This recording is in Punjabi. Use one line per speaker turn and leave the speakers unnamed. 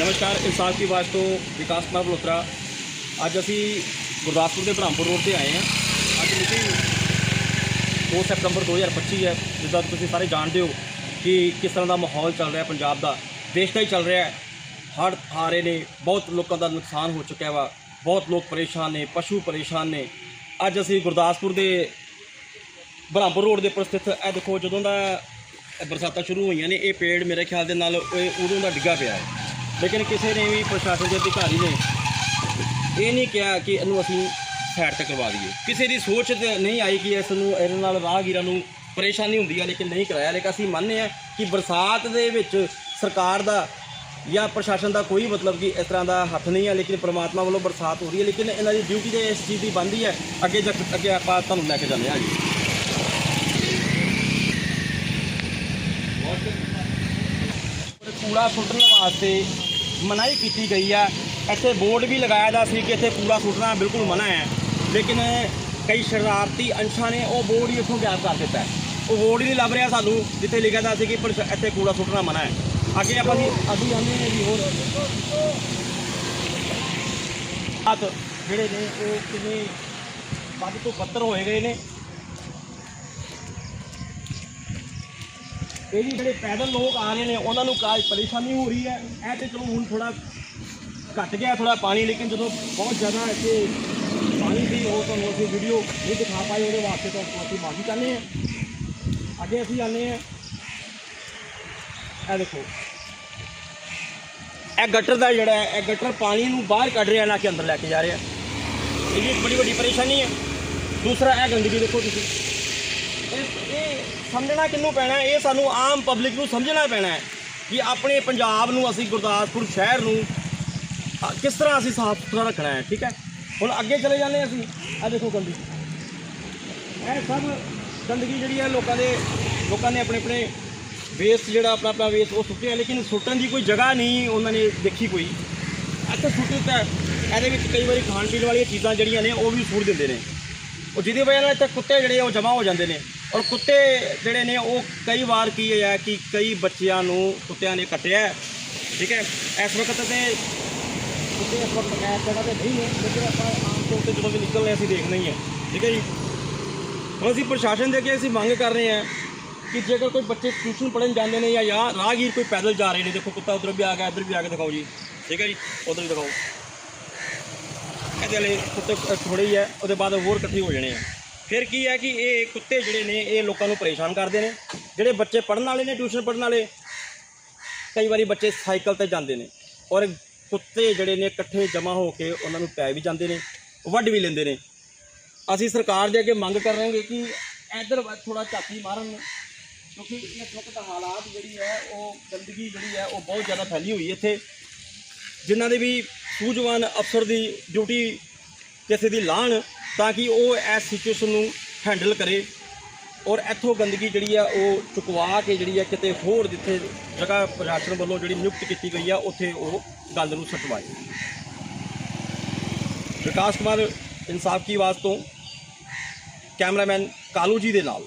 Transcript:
ਨਮਸਕਾਰ, ਇਨਸਾਫ ਦੀ ਆਵਾਜ਼ ਤੋਂ ਵਿਕਾਸ ਕੁਮਾਰ ਬਲੋਤਰਾ। ਅੱਜ ਅਸੀਂ ਗੁਰਦਾਸਪੁਰ ਦੇ ਬ੍ਰਹਮਪੁਰ ਰੋਡ ਤੇ ਆਏ ਹਾਂ। ਅੱਜ ਮਿਤੀ 2 ਸਤੰਬਰ 2025 ਹੈ, ਜਿੱਦਾਂ ਤੁਸੀਂ ਸਾਰੇ ਜਾਣਦੇ ਹੋ ਕਿ ਕਿਸ ਤਰ੍ਹਾਂ ਦਾ ਮਾਹੌਲ ਚੱਲ ਰਿਹਾ ਪੰਜਾਬ ਦਾ। ਦੇਸ਼ ਦਾ ਹੀ ਚੱਲ ਰਿਹਾ ਹੈ। ਹੜ੍ਹ ਆ ਰਹੇ ਨੇ, ਬਹੁਤ ਲੋਕਾਂ ਦਾ ਨੁਕਸਾਨ ਹੋ ਚੁੱਕਿਆ ਵਾ। ਬਹੁਤ ਲੋਕ ਪਰੇਸ਼ਾਨ ਨੇ, ਪਸ਼ੂ ਪਰੇਸ਼ਾਨ ਨੇ। ਅੱਜ ਅਸੀਂ ਗੁਰਦਾਸਪੁਰ ਦੇ ਬ੍ਰਹਮਪੁਰ ਰੋਡ ਦੇ ਉੱਪਰ ਸਥਿਤ, ਇਹ ਦੇਖੋ ਜਦੋਂ ਦਾ ਬਰਸਾਤਾਂ ਸ਼ੁਰੂ ਹੋਈਆਂ ਨੇ, ਇਹ ਪੇੜ ਮੇਰੇ ਖਿਆਲ ਦੇ ਨਾਲ ਉਦੋਂ ਦਾ ਡਿੱਗਾ ਪਿਆ ਹੈ। ਲੇਕਿਨ ਕਿਸੇ ਨੇ ਵੀ ਪ੍ਰਸ਼ਾਸਨ ਦੇ ਅਧਿਕਾਰੀ ਨੇ ਇਹ ਨਹੀਂ ਕਿਹਾ ਕਿ ਇਹਨੂੰ ਅਸੀਂ ਸਾਈਡ ਤੇ ਕਰਵਾ ਦਈਏ। ਕਿਸੇ ਦੀ ਸੋਚ ਨਹੀਂ ਆਈ ਕਿ ਇਸ ਨੂੰ ਇਹਦੇ ਨਾਲ ਰਾਹਗੀਰਾਂ ਨੂੰ ਪਰੇਸ਼ਾਨੀ ਹੁੰਦੀ ਹੈ ਲੇਕਿਨ ਨਹੀਂ ਕਰਾਇਆ। ਲੇਕਿਨ ਅਸੀਂ ਮੰਨਦੇ ਹਾਂ ਕਿ ਬਰਸਾਤ ਦੇ ਵਿੱਚ ਸਰਕਾਰ ਦਾ ਜਾਂ ਪ੍ਰਸ਼ਾਸਨ ਦਾ ਕੋਈ ਮਤਲਬ ਕਿ ਇਸ ਤਰ੍ਹਾਂ ਦਾ ਹੱਥ ਨਹੀਂ ਹੈ ਲੇਕਿਨ ਪ੍ਰਮਾਤਮਾ ਵੱਲੋਂ ਬਰਸਾਤ ਹੋ ਰਹੀ ਹੈ। ਲੇਕਿਨ ਇਹਨਾਂ ਦੀ ਡਿਊਟੀ ਤੇ ਇਸ ਚੀਜ਼ ਦੀ ਬਣਦੀ ਹੈ। ਅੱਗੇ ਜਾ ਅੱਗੇ ਆਪਾਂ ਤੁਹਾਨੂੰ ਲੈ ਕੇ ਜਾਂਦੇ ਹਾਂ। ਜੀ ਕੂੜਾ ਸੁੱਟਣ ਵਾਸਤੇ ਮਨਾਹੀ ਕੀਤੀ ਗਈ ਆ। ਇੱਥੇ ਬੋਰਡ ਵੀ ਲਗਾਇਆ ਦਾ ਸੀ ਕਿ ਇੱਥੇ ਕੂੜਾ ਸੁੱਟਣਾ ਬਿਲਕੁਲ ਮਨਾ ਹੈ। ਲੇਕਿਨ ਕਈ ਸ਼ਰਾਰਤੀ ਅੰਸ਼ਾਂ ਨੇ ਉਹ ਬੋਰਡ ਹੀ ਇੱਥੋਂ ਗਾਇਬ ਕਰ ਦਿੱਤਾ ਉਹ ਬੋਰਡ ਹੀ ਨਹੀਂ ਲੱਭ ਰਿਹਾ ਸਾਨੂੰ, ਜਿੱਥੇ ਲਿਖਿਆ ਦਾ ਸੀ ਕਿ ਪਰ ਇੱਥੇ ਕੂੜਾ ਸੁੱਟਣਾ ਮਨਾ ਹੈ। ਅੱਗੇ ਆਪਾਂ ਜੀ ਅਸੀਂ ਆਉਂਦੇ ਨੇ ਜੀ ਹੋਰ। ਹੱਥ ਜਿਹੜੇ ਨੇ, ਉਹ ਕਿੰਨੇ ਵੱਧ ਤੋਂ ਬੱਤਰ ਹੋਏ ਗਏ ਨੇ। ਇਹ ਵੀ ਜਿਹੜੇ ਪੈਦਲ ਲੋਕ ਆ ਰਹੇ ਨੇ, ਉਹਨਾਂ ਨੂੰ ਕਾਜ ਪਰੇਸ਼ਾਨੀ ਹੋ ਰਹੀ ਹੈ। ਇਹ ਤੇ ਚਲੋ ਹੁਣ ਥੋੜਾ ਘਟ ਗਿਆ ਥੋੜਾ ਪਾਣੀ, ਲੇਕਿਨ ਜਦੋਂ ਬਹੁਤ ਜ਼ਿਆਦਾ ਇੱਥੇ ਪਾਣੀ ਦੀ ਉਹ ਤੁਹਾਨੂੰ ਅਸੀਂ ਵੀਡੀਓ ਨਹੀਂ ਦਿਖਾ ਪਾਏ, ਉਹਦੇ ਵਾਸਤੇ ਤਾਂ ਅਸੀਂ ਮਾਫੀ ਚਾਹੁੰਦੇ ਹਾਂ। ਅੱਗੇ ਅਸੀਂ ਆਨੇ ਹਾਂ। ਇਹ ਦੇਖੋ। ਇਹ ਗਟਰ ਦਾ ਜਿਹੜਾ ਹੈ, ਇਹ ਗਟਰ ਪਾਣੀ ਨੂੰ ਬਾਹਰ ਕੱਢ ਰਿਹਾ, ਨਾ ਕਿ ਅੰਦਰ ਲੈ ਕੇ ਜਾ ਰਿਹਾ। ਇਹ ਵੀ ਇੱਕ ਬੜੀ ਵੱਡੀ ਪਰੇਸ਼ਾਨੀ ਹੈ। ਦੂਸਰਾ, ਇਹ ਗੰਦਗੀ ਦੇਖੋ ਤੁਸੀਂ। ਇਹ ਇਹ ਸਮਝਣਾ ਕਿੰਨੂੰ ਪੈਣਾ? ਇਹ ਸਾਨੂੰ ਆਮ ਪਬਲਿਕ ਨੂੰ ਸਮਝਣਾ ਪੈਣਾ ਹੈ ਕਿ ਆਪਣੇ ਪੰਜਾਬ ਨੂੰ, ਅਸੀਂ ਗੁਰਦਾਸਪੁਰ ਸ਼ਹਿਰ ਨੂੰ ਕਿਸ ਤਰ੍ਹਾਂ ਅਸੀਂ ਸਾਫ਼ ਸੁਥਰਾ ਰੱਖਣਾ ਹੈ, ਠੀਕ ਹੈ? ਹੁਣ ਅੱਗੇ ਚਲੇ ਜਾਂਦੇ ਹਾਂ ਅਸੀਂ। ਆ ਦੇਖੋ ਗੰਦਗੀ। ਇਹ ਸਭ ਗੰਦਗੀ ਜਿਹੜੀ ਹੈ ਲੋਕਾਂ ਦੇ, ਲੋਕਾਂ ਨੇ ਆਪਣੇ ਆਪਣੇ ਵੇਸਟ ਜਿਹੜਾ ਆਪਣਾ ਆਪਣਾ ਵੇਸਟ ਉਹ ਸੁੱਟਿਆ, ਲੇਕਿਨ ਸੁੱਟਣ ਦੀ ਕੋਈ ਜਗ੍ਹਾ ਨਹੀਂ ਉਹਨਾਂ ਨੇ ਦੇਖੀ ਕੋਈ। ਇੱਥੇ ਸੁੱਟ ਦਿੱਤਾ ਇਹਦੇ ਵਿੱਚ ਕਈ ਵਾਰੀ ਖਾਣ ਪੀਣ ਵਾਲੀਆਂ ਚੀਜ਼ਾਂ ਜਿਹੜੀਆਂ ਨੇ, ਉਹ ਵੀ ਸੁੱਟ ਦਿੰਦੇ ਨੇ। ਉਹ ਜਿਹਦੀ ਵਜ੍ਹਾ ਨਾਲ ਇੱਥੇ ਕੁੱਤੇ ਜਿਹੜੇ ਉਹ ਜਮ੍ਹਾਂ ਹੋ ਜਾਂਦੇ ਨੇ। ਔਰ ਕੁੱਤੇ ਜਿਹੜੇ ਨੇ ਉਹ ਕਈ ਵਾਰ ਕੀ ਹੈ ਕਿ ਕਈ ਬੱਚਿਆਂ ਨੂੰ ਕੁੱਤਿਆਂ ਨੇ ਕੱਟਿਆ। ਠੀਕ ਹੈ? ਇਸ ਵਕਤ ਤੇ ਕੁੱਤੇ ਇਸ ਵਕਤ ਇਸ ਜਗ੍ਹਾ ਤੇ ਨਹੀਂ ਨੇ, ਲੇਕਿਨ ਆਪਾਂ ਆਮ ਤੌਰ ਤੇ ਜਦੋਂ ਵੀ ਨਿਕਲਦੇ ਹਾਂ, ਅਸੀਂ ਦੇਖਣਾ ਹੀ ਹੈ। ਠੀਕ ਹੈ ਜੀ? ਹੁਣ ਅਸੀਂ ਪ੍ਰਸ਼ਾਸਨ ਦੇ ਅੱਗੇ ਅਸੀਂ ਮੰਗ ਕਰ ਰਹੇ ਹਾਂ ਕਿ ਜੇਕਰ ਕੋਈ ਬੱਚੇ ਟਿਊਸ਼ਨ ਪੜ੍ਹਨ ਜਾਂਦੇ ਨੇ ਜਾਂ ਜਾਂ ਰਾਹਗੀਰ ਕੋਈ ਪੈਦਲ ਜਾ ਰਹੇ ਨੇ, ਦੇਖੋ ਕੁੱਤਾ ਉਧਰ ਵੀ ਆ ਗਿਆ, ਇੱਧਰ ਵੀ ਆ ਕੇ ਦਿਖਾਓ ਜੀ। ਠੀਕ ਹੈ ਜੀ? ਉਧਰ ਵੀ ਦਿਖਾਓ। ਇਹਦੇ ਵਾਲੇ ਕੁੱਤੇ ਥੋੜੇ ਹੀ ਹੈ ਉਹਦੇ ਬਾਅਦ ਹੋਰ ਇਕੱਠੇ ਹੋ ਜਾਣੇ ਆ। ਫਿਰ ਕੀ ਹੈ ਕਿ ਇਹ ਕੁੱਤੇ ਜਿਹੜੇ ਨੇ, ਇਹ ਲੋਕਾਂ ਨੂੰ ਪਰੇਸ਼ਾਨ ਕਰਦੇ ਨੇ। ਜਿਹੜੇ ਬੱਚੇ ਪੜ੍ਹਨ ਵਾਲੇ ਨੇ, ਟਿਊਸ਼ਨ ਪੜ੍ਹਨ ਵਾਲੇ, ਕਈ ਵਾਰੀ ਬੱਚੇ ਸਾਈਕਲ ਤੇ ਜਾਂਦੇ ਨੇ। ਔਰ ਕੁੱਤੇ ਜਿਹੜੇ ਨੇ, ਇਕੱਠੇ ਜਮ੍ਹਾਂ ਹੋ ਕੇ ਉਹਨਾਂ ਨੂੰ ਪੈ ਵੀ ਜਾਂਦੇ ਨੇ, ਵੱਢ ਵੀ ਲੈਂਦੇ ਨੇ। ਅਸੀਂ ਸਰਕਾਰ ਦੇ ਅੱਗੇ ਮੰਗ ਕਰ ਰਹੇ ਹਾਂ ਕਿ ਇੱਧਰ ਥੋੜਾ ਝਾਤੀ ਮਾਰਨ, ਕਿਉਂਕਿ ਇਸ ਵਕਤ ਹਾਲਾਤ ਜਿਹੜੀ ਹੈ, ਉਹ ਗੰਦਗੀ ਜਿਹੜੀ ਹੈ, ਉਹ ਬਹੁਤ ਜ਼ਿਆਦਾ ਫੈਲੀ ਹੋਈ ਹੈ ਇੱਥੇ। ਜਿਨ੍ਹਾਂ ਦੇ ਵੀ ਸੂਝਵਾਨ ਅਫਸਰ ਦੀ ਡਿਊਟੀ ਕਿਸੇ ਦੀ ਲਾਣ ਤਾਂ ਕਿ ਉਹ ਇਸ ਸਿਚੁਏਸ਼ਨ ਨੂੰ ਹੈਂਡਲ ਕਰੇ ਔਰ ਇੱਥੋਂ ਗੰਦਗੀ ਜਿਹੜੀ ਆ ਉਹ ਚੁਕਵਾ ਕੇ ਜਿਹੜੀ ਆ ਕਿਤੇ ਹੋਰ ਜਿੱਥੇ ਜਗ੍ਹਾ ਪ੍ਰਸ਼ਾਸਨ ਵੱਲੋਂ ਜਿਹੜੀ ਨਿਯੁਕਤ ਕੀਤੀ ਗਈ ਆ, ਉੱਥੇ ਉਹ ਗੰਦ ਨੂੰ ਸਟਵਾਏ। ਵਿਕਾਸ ਕੁਮਾਰ ਇਨਸਾਫ ਕੀ ਆਵਾਜ਼ ਤੋਂ? ਕੈਮਰਾਮੈਨ ਕਾਲੂ ਜੀ ਦੇ ਨਾਲ।